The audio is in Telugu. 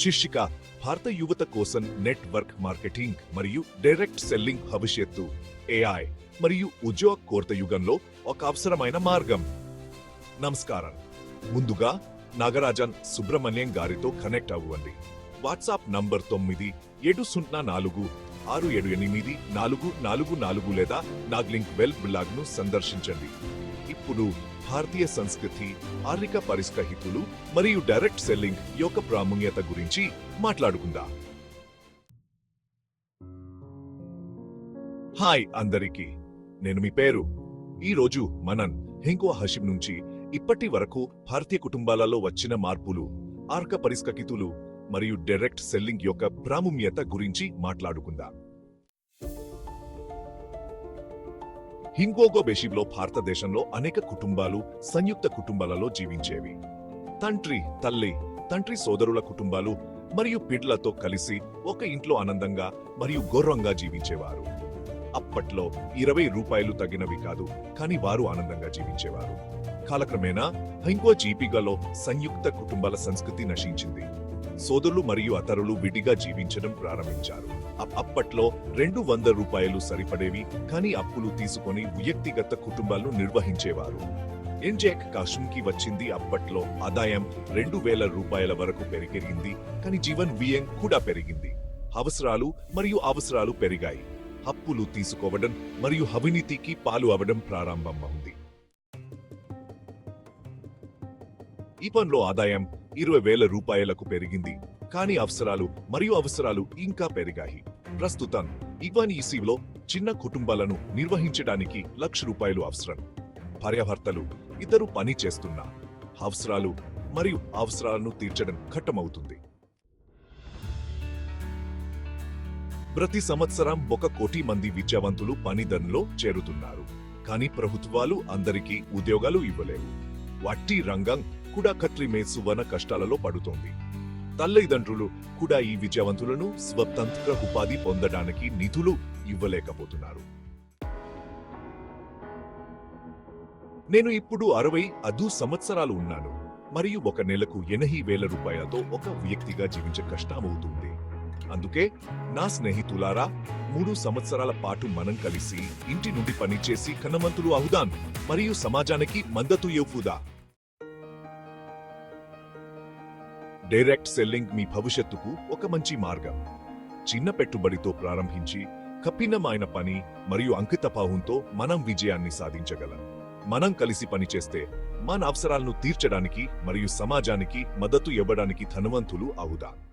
శీర్షిక భారత యువత కోసం నెట్వర్క్ మార్కెటింగ్ మరియు డైరెక్ట్ సెల్లింగ్ భవిష్యత్తు ఏఐ మరియు ఉద్యోగ కోర్త యుగంలో ఒక అవసరమైన మార్గం. నమస్కారం. ముందుగా నాగరాజన్ సుబ్రహ్మణ్యం గారితో కనెక్ట్ అవ్వండి. వాట్సాప్ నంబర్ తొమ్మిది ఏడు సున్నా నాలుగు ఆరు ఏడు ఎనిమిది నాలుగు నాలుగు నాలుగు లేదా నాగ్లింక్ వెల్ బ్లాగ్ను సందర్శించండి. ఇప్పుడు భారతీయ సంస్కృతి ఆర్థిక పరిష్కహితులు మరియు డైరెక్ట్ సెల్లింగ్ యొక్క ప్రాముఖ్యత గురించి మాట్లాడుకుందాం. హాయ్ అందరికీ నేను మీ పేరు. ఈ రోజు మనం హెంకో హషిం నుంచి ఇప్పటి వరకు భారతీయ కుటుంబాలలో వచ్చిన మార్పులు ఆర్క పరిష్కహితులు మరియు డైరెక్ట్ సెల్లింగ్ యొక్క ప్రాముఖ్యత గురించి మాట్లాడుకుందాం. హింగోగో బెషిబ్లో భారతదేశంలో అనేక కుటుంబాలు సంయుక్త కుటుంబాలలో జీవించేవి. తండ్రి తల్లి తండ్రి సోదరుల కుటుంబాలు మరియు పిడ్లతో కలిసి ఒక ఇంట్లో ఆనందంగా మరియు గౌరవంగా జీవించేవారు. అప్పట్లో ఇరవై రూపాయలు తగినవి కాదు కానీ వారు ఆనందంగా జీవించేవారు. కాలక్రమేణా హింగో జీపిగలో సంయుక్త కుటుంబాల సంస్కృతి నశించింది. సోదరులు మరియు అతరులు విడిగా జీవించడం ప్రారంభించారు. అప్పట్లో రెండు వంద రూపాయలు సరిపడేవి కానీ అప్పులు తీసుకొని వ్యక్తిగత కుటుంబాలను నిర్వహించేవారు. ఎంజెక్ కాశుంకి వచ్చింది అప్పట్లో. ఆదాయం రెండు వేల రూపాయల వరకు పెరిగింది కానీ జీవన్ వ్యయం కూడా పెరిగింది. అవసరాలు మరియు అవసరాలు పెరిగాయి. అప్పులు తీసుకోవడం మరియు అవినీతికి పాలు అవడం ప్రారంభమైంది. ఈ పనిలో ఆదాయం ఇరవై వేల రూపాయలకు పెరిగింది కానీ అవసరాలు మరియు అవసరాలు ఇంకా పెరిగాయి. ప్రస్తుతం ఇవన్ ఈసీలో చిన్న కుటుంబాలను నిర్వహించడానికి లక్ష రూపాయలు అవసరం. భార్యాభర్తలు ఇద్దరు పని చేస్తున్న అవసరాలు మరియు అవసరాలను తీర్చడం ఘట్టమవుతుంది ప్రతి సంవత్సరం ఒక కోటి మంది విద్యావంతులు పనిదన్లో చేరుతున్నారు. కానీ ప్రభుత్వాలు అందరికీ ఉద్యోగాలు ఇవ్వలేవు. వట్టి రంగం కూడా కత్రిమే సువర్ణ కష్టాలలో పడుతోంది. తల్లిదండ్రులు. కూడా ఈ విద్యావంతులను స్వతంత్ర ఉపాధి పొందడానికి నిధులు ఇవ్వలేకపోతున్నారు. నేను ఇప్పుడు అరవై అదు సంవత్సరాలు ఉన్నాను. మరియు ఒక నెలకు ఎనభై వేల రూపాయలతో ఒక వ్యక్తిగా జీవించే కష్టమవుతుంది. అందుకే నా స్నేహితులారా మూడు సంవత్సరాల పాటు మనం కలిసి ఇంటి నుండి పనిచేసి కన్నమంతులు అవుదాం. మరియు సమాజానికి మద్దతు ఇవ్వుదా? డైరెక్ట్ సెల్లింగ్ మీ భవిష్యత్తుకు ఒక మంచి మార్గం. చిన్న పెట్టుబడితో ప్రారంభించి కఠినమైన పని మరియు అంకితభావంతో మనం విజయాన్ని సాధించగలం. మనం కలిసి పనిచేస్తే మన అవసరాలను తీర్చడానికి మరియు సమాజానికి మద్దతు ఇవ్వడానికి ధనవంతులు అవుదాం.